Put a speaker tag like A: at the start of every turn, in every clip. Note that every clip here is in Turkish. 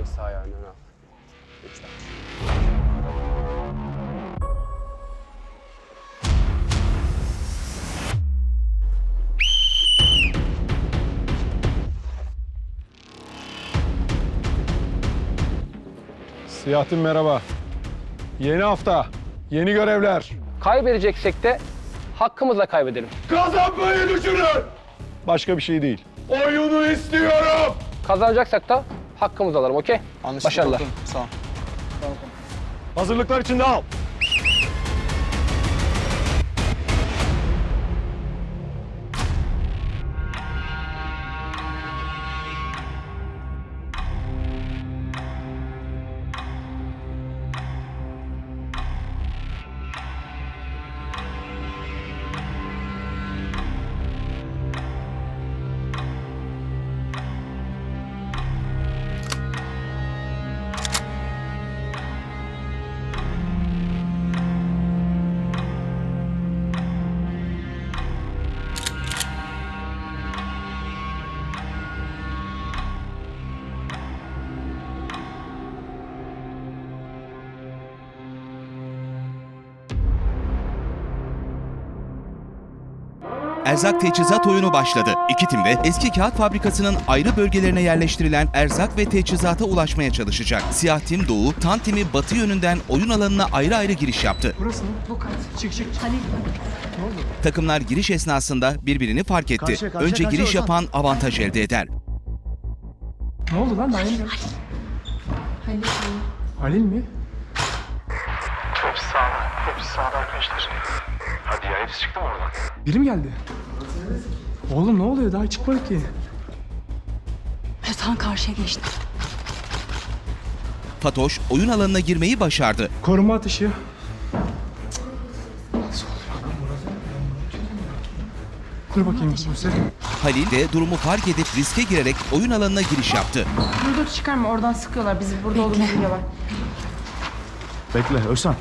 A: Evet sağ ayağını öne al. Lütfen.
B: Siyahattin merhaba. Yeni hafta, yeni görevler.
A: Kaybedeceksek de hakkımızla kaybedelim.
B: Kazanmayı düşünün. Başka bir şey değil. Oyunu istiyorum.
A: Kazanacaksak da hakkımızı alalım okey?
C: Anlaşıldı
A: Başarılar.
C: Sağ ol.
B: Hazırlıklar içinde al.
D: Erzak teçhizat oyunu başladı. İki tim de eski kağıt fabrikasının ayrı bölgelerine yerleştirilen erzak ve teçhizata ulaşmaya çalışacak. Siyah tim doğu, tan timi batı yönünden oyun alanına ayrı ayrı giriş yaptı. Takımlar giriş esnasında birbirini fark etti.
E: Karşıya, karşıya,
D: Önce
E: karşıya
D: giriş
E: Ozan.
D: yapan avantaj elde eder.
F: Ne oldu lan yeni geldi. Halil. Halil mi?
G: Hepsi sağda. Arkadaşlar. Hadi ya hepsi çıktı mı oradan?
F: Biri mi geldi? Oğlum ne oluyor daha çıkmadı ki.
H: Özhan karşıya geçti.
D: Fatoş oyun alanına girmeyi başardı.
F: Koruma atışı. Dur bakayım Buse.
D: Halil de durumu fark edip riske girerek oyun alanına giriş yaptı.
I: Dur dur çıkarma oradan sıkıyorlar. Bizi burada olduğumuzu biliyorlar.
E: Bekle Özcan.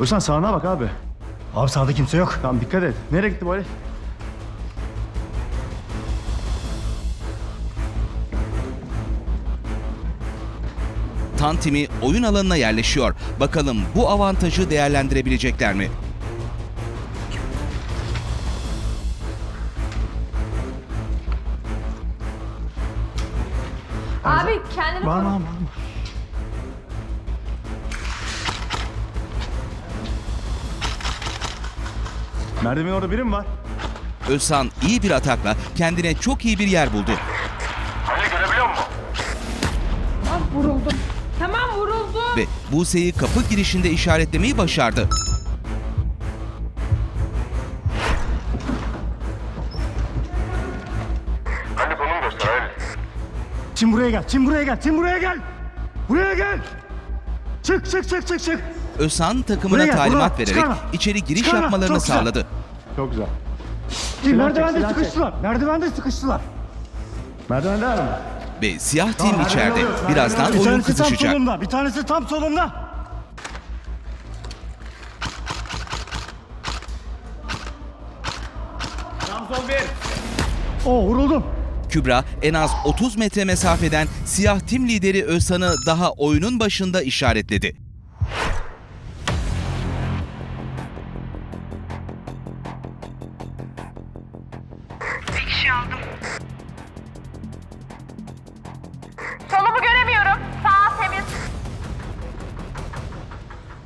E: Özcan sağına bak abi. Abi sağda kimse yok. Tamam dikkat et. Nereye gitti bu Ali?
D: Tan timi oyun alanına yerleşiyor. Bakalım bu avantajı değerlendirebilecekler mi?
I: Abi kendini
E: Bağırma bağırma. Merdiven orada biri mi var?
D: Özhan iyi bir atakla kendine çok iyi bir yer buldu.
G: Ali görebiliyor musun?
I: vuruldum. Tamam vuruldu.
D: ve Buse'yi kapı girişinde işaretlemeyi başardı.
G: Ali konum göster Ali.
E: Çin buraya gel. Çin buraya gel. Çin buraya gel. Buraya gel. Çık çık çık çık çık.
D: Özhan takımına
E: Buraya
D: talimat
E: buraya.
D: vererek
E: Çıkarma.
D: içeri giriş
E: Çıkarma,
D: yapmalarını
E: çok güzel.
D: sağladı.
E: Çok güzel. Merdivende sıkıştılar. Merdivende sıkıştılar. Merdivende mi?
D: Ve siyah tim içeride. Birazdan
E: Bir
D: oyun
E: tanesi tam
D: kızışacak.
E: solumda. Bir tanesi tam solumda. Oo vuruldum.
D: Kübra en az 30 metre mesafeden siyah tim lideri Özhan'ı daha oyunun başında işaretledi.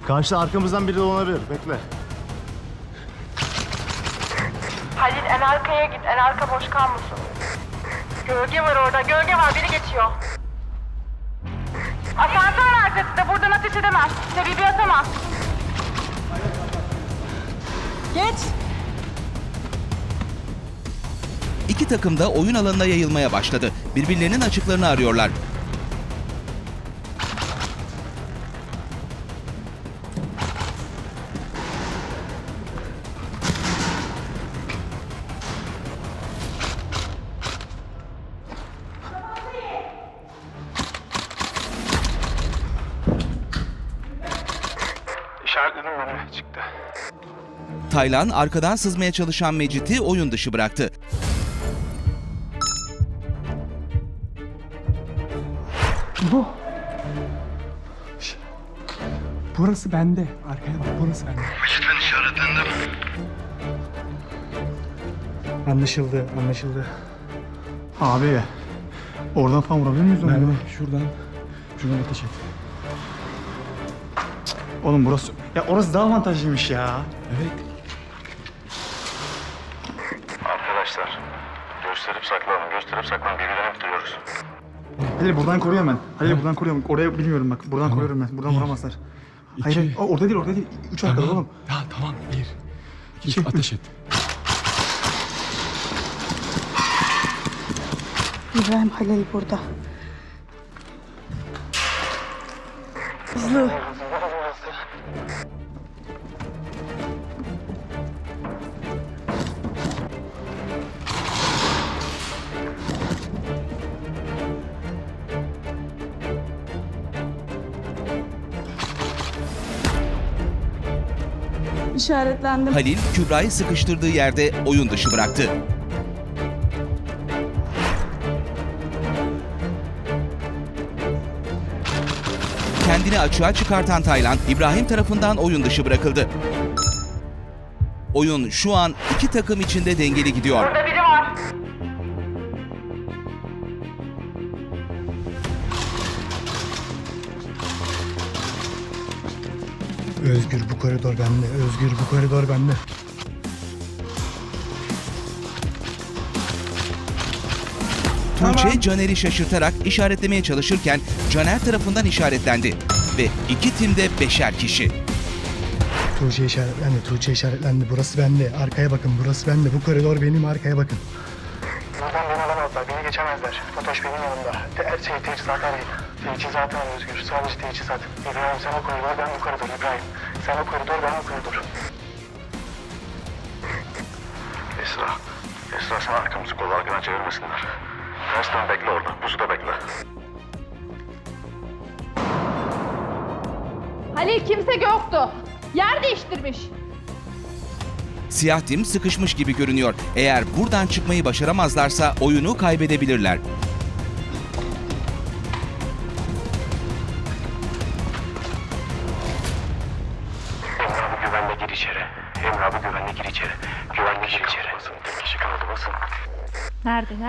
E: Karşıda arkamızdan biri dolanabilir. Bekle.
I: Halil en arkaya git. En arka boş kalmasın. Gölge var orada. Gölge var. Biri geçiyor. Asansör arkasında. Buradan ateş edemez. Sebebi atamaz. Geç.
D: İki takım da oyun alanına yayılmaya başladı. Birbirlerinin açıklarını arıyorlar. Taylan arkadan sızmaya çalışan Mecit'i oyun dışı bıraktı.
F: Bu. Burası bende. Arkaya bak burası bende.
G: Lütfen işaretlendim.
E: Anlaşıldı, anlaşıldı. Abi, oradan falan vurabilir miyiz onu?
F: Merve şuradan. Şuradan ateş et.
E: Oğlum burası... Ya orası daha avantajlıymış ya.
F: Evet.
G: Arkadaşlar gösterip saklanın gösterip saklanın birbirlerini bitiriyoruz.
E: Halil buradan koruyorum ben. Halil buradan koruyorum. Oraya bilmiyorum bak. Buradan koruyorum ben. Buradan
F: Bir,
E: vuramazlar. Hayır,
F: iki.
E: hayır. O, orada değil, orada değil. Üç arkada oğlum.
F: Ya tamam. Bir. İki. Üç. Ateş et.
C: İbrahim Halil burada. Hızlı. İşaretlendim.
D: Halil, Kübra'yı sıkıştırdığı yerde oyun dışı bıraktı. Kendini açığa çıkartan Taylan, İbrahim tarafından oyun dışı bırakıldı. Oyun şu an iki takım içinde dengeli gidiyor.
I: Burada biri
E: Özgür bu koridor bende. Özgür bu koridor bende.
D: Tuğçe Caner'i şaşırtarak işaretlemeye çalışırken Caner tarafından işaretlendi. Ve iki timde beşer kişi.
E: Tuğçe işaretlendi. Tuğçe işaretlendi. Burası bende. Arkaya bakın. Burası bende. Bu koridor benim. Arkaya bakın.
G: Buradan beni alamazlar, beni geçemezler. Fatoş benim yanımda. Her şey teçhizat arayın. Teçhizat arayın Özgür, sadece teçhizat. İbrahim sen o koridor, ben bu koridor İbrahim. Sen o koridor, ben bu koridor. Esra, Esra sen arkamızı kol arkadan çevirmesinler. Tersten bekle orada, pusuda bekle.
I: Halil kimse yoktu. Yer değiştirmiş.
D: Siyah tim sıkışmış gibi görünüyor. Eğer buradan çıkmayı başaramazlarsa oyunu kaybedebilirler.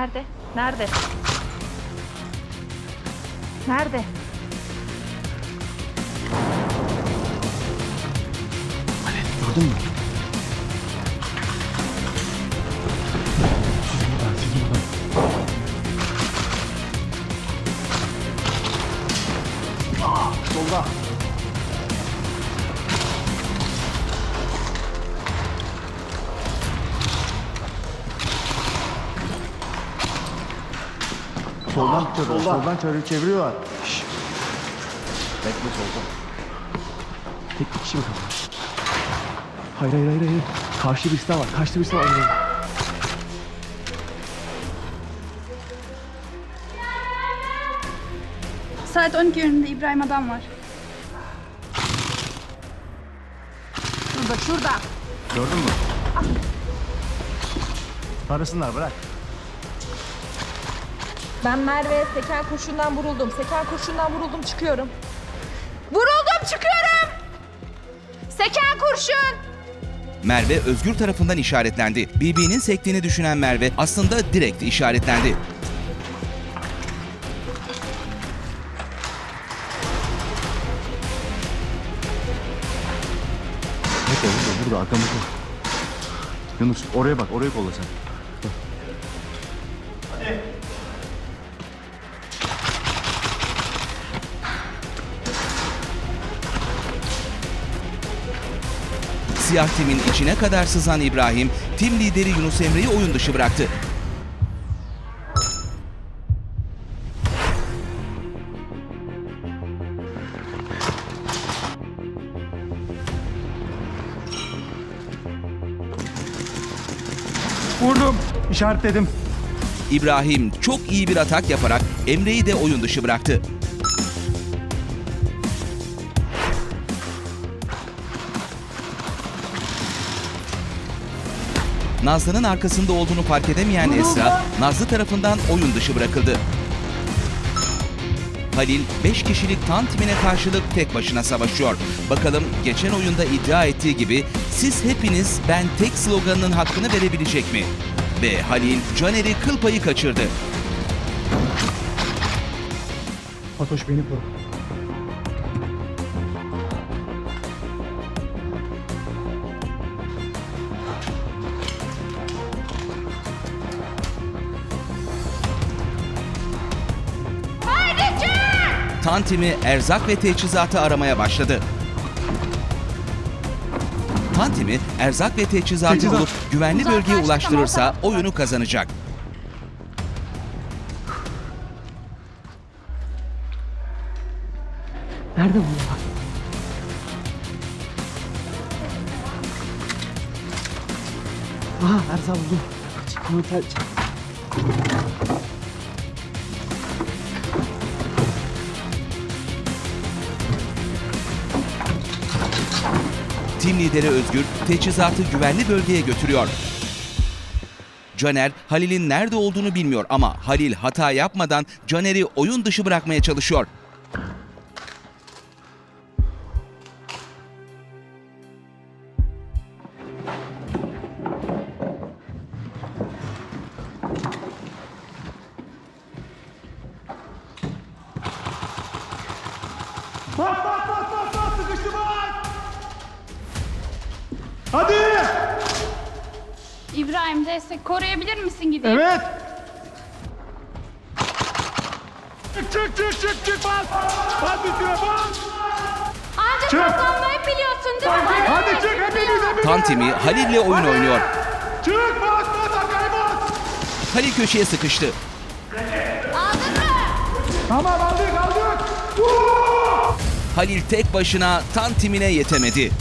I: Nerede? Nerede? Nerede? Nerede?
F: Gördün mü? Siz buradan. Siz buradan.
E: Solda. Soldan çeviriyorlar. Soldan çevir- çeviriyorlar. Bekle soldan.
F: Tek bir kişi mi kaldı? Hayır hayır hayır hayır. Karşı birisi daha var. Karşı birisi var.
C: Saat 12 yönünde İbrahim adam var.
I: Şurada, şurada.
E: Gördün mü? Tarasınlar bırak.
H: Ben Merve Seken kurşundan vuruldum. Seken kurşundan vuruldum çıkıyorum. Vuruldum çıkıyorum. Seken kurşun.
D: Merve Özgür tarafından işaretlendi. BB'nin sektiğini düşünen Merve aslında direkt işaretlendi.
E: Burada burada burada arkamızda. Yunus oraya bak orayı kolla sen.
D: Siyah timin içine kadar sızan İbrahim, tim lideri Yunus Emre'yi oyun dışı bıraktı.
E: Vurdum. İşaretledim.
D: İbrahim çok iyi bir atak yaparak Emre'yi de oyun dışı bıraktı. Nazlı'nın arkasında olduğunu fark edemeyen Esra, Nazlı tarafından oyun dışı bırakıldı. Halil 5 kişilik tan timine karşılık tek başına savaşıyor. Bakalım geçen oyunda iddia ettiği gibi siz hepiniz ben tek sloganının hakkını verebilecek mi? Ve Halil Caner'i kıl payı kaçırdı.
F: Fatoş beni koru.
D: Tan timi erzak ve teçhizatı aramaya başladı. Tan timi erzak ve teçhizatı
F: Teçhizat.
D: bulup güvenli
C: Uzaklaştık
D: bölgeye
C: ama
D: ulaştırırsa
C: tarafta.
D: oyunu kazanacak.
F: Nerede bunlar? Aha Erzal buldum. Bunu
D: Tim lideri Özgür teçhizatı güvenli bölgeye götürüyor. Caner, Halil'in nerede olduğunu bilmiyor ama Halil hata yapmadan Caner'i oyun dışı bırakmaya çalışıyor.
C: Koruyabilir misin gideyim?
E: Evet. Çık çık çık çık çık bas. Bas üstüne bas.
C: Ancak
E: Çık.
C: kazanmayı biliyorsun değil mi?
E: Hadi çık hepiniz hepiniz.
D: Tan timi Halil'le oyun oynuyor.
E: Çık bas bas arkaya bas.
D: Halil köşeye sıkıştı.
E: Tamam aldık aldık.
D: Halil tek başına Tan timine yetemedi.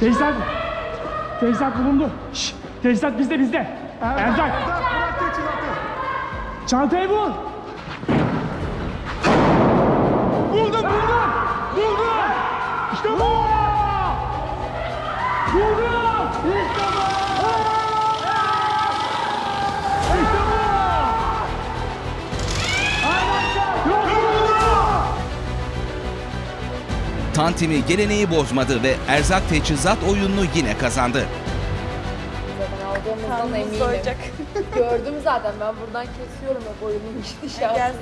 F: Teçhizat. Teçhizat bulundu. Şşş. Teçhizat bizde bizde. Erzak.
E: Bırak teçhizatı.
F: Çantayı bul.
E: Buldum buldum. Buldum. İşte bu. Buldum. İşte bu.
D: Tan timi geleneği bozmadı ve erzak teçhizat oyununu yine kazandı.
H: Zaten aldığımızdan eminim. Gördüm zaten ben buradan kesiyorum hep oyunun gidişatını.
F: Gel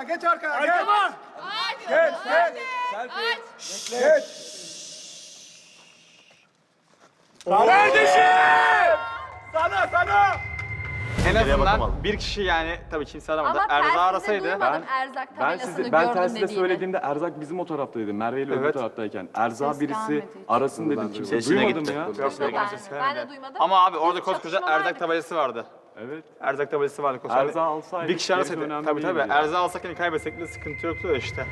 F: arkama.
E: Geç arkaya geç arkaya.
F: Arkama.
E: Geç geç.
F: Kardeşim.
E: Sana sana.
J: En azından bir kişi yani tabii kimse aramadı.
H: Ama
J: Erzak
H: tersinde
J: arasaydı.
H: duymadım erzak
K: Ben
H: tabelasını
K: size ben
H: gördüm
K: tersine
H: dediğini.
K: söylediğimde Erzak bizim o taraftaydı. Merve ile öbür
J: Evet.
K: taraftayken. Erzak birisi
C: hiç.
K: arasın dedi. Kimse
J: Sesine
K: duymadım
J: gitti.
K: ya.
J: Yok,
H: Duymadım
J: yok,
H: ben. de duymadım.
J: Ama abi orada koskoca erzak
H: vardı.
J: tabelası vardı.
K: Evet.
J: Erzak tabelası vardı koskoca.
K: Erzak alsaydık
J: Bir kişi
K: önemli
J: Tabii tabii. Erzak alsak yine kaybetsek de sıkıntı yoktu da işte.